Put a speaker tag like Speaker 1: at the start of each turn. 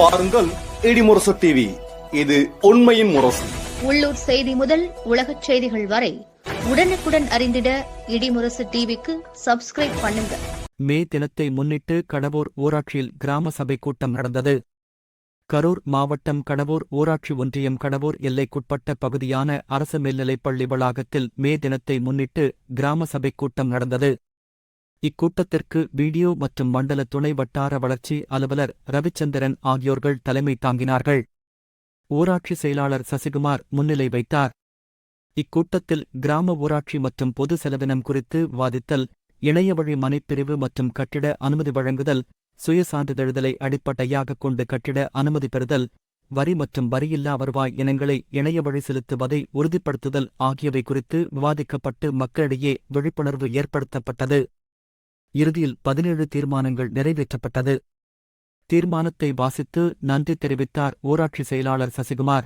Speaker 1: பாருங்கள் இடிமுரசு டிவி இது உண்மையின் முரசு.
Speaker 2: உள்ளூர் செய்தி முதல் உலகச் செய்திகள் வரை உடனுக்குடன் அறிந்திட இடிமுரசு டிவிக்கு சப்ஸ்கிரைப் பண்ணுங்க.
Speaker 3: மே தினத்தை முன்னிட்டு கடவூர் ஊராட்சியில் கிராம சபை கூட்டம் நடந்தது. கரூர் மாவட்டம் கடவூர் ஊராட்சி ஒன்றியம் கடவூர் எல்லைக்குட்பட்ட பகுதியான அரசு மேல்நிலைப்பள்ளி வளாகத்தில் மே தினத்தை முன்னிட்டு கிராம சபை கூட்டம் நடந்தது. இக்கூட்டத்திற்கு வீடியோ மற்றும் மண்டல துணை வட்டார வளர்ச்சி அலுவலர் ரவிச்சந்திரன் ஆகியோர்கள் தலைமை தாங்கினார்கள். ஊராட்சி செயலாளர் சசிகுமார் முன்னிலை வைத்தார். இக்கூட்டத்தில் கிராம ஊராட்சி மற்றும் பொது செலவினம் குறித்து விவாதித்தல் இணையவழி மனைப்பிரிவு மற்றும் கட்டிட அனுமதி வழங்குதல் சுயசான்றிதழ்தலை அடிப்படையாகக் கொண்டு கட்டிட அனுமதி பெறுதல் வரி மற்றும் வரியில்லா வருவாய் இனங்களை இணையவழி செலுத்துவதை உறுதிப்படுத்துதல் ஆகியவை குறித்து விவாதிக்கப்பட்டு மக்களிடையே விழிப்புணர்வு ஏற்படுத்தப்பட்டது. இறுதியில் பதினேழு தீர்மானங்கள் நிறைவேற்றப்பட்டது. தீர்மானத்தை வாசித்து நன்றி தெரிவித்தார் ஊராட்சி செயலாளர் சசிகுமார்.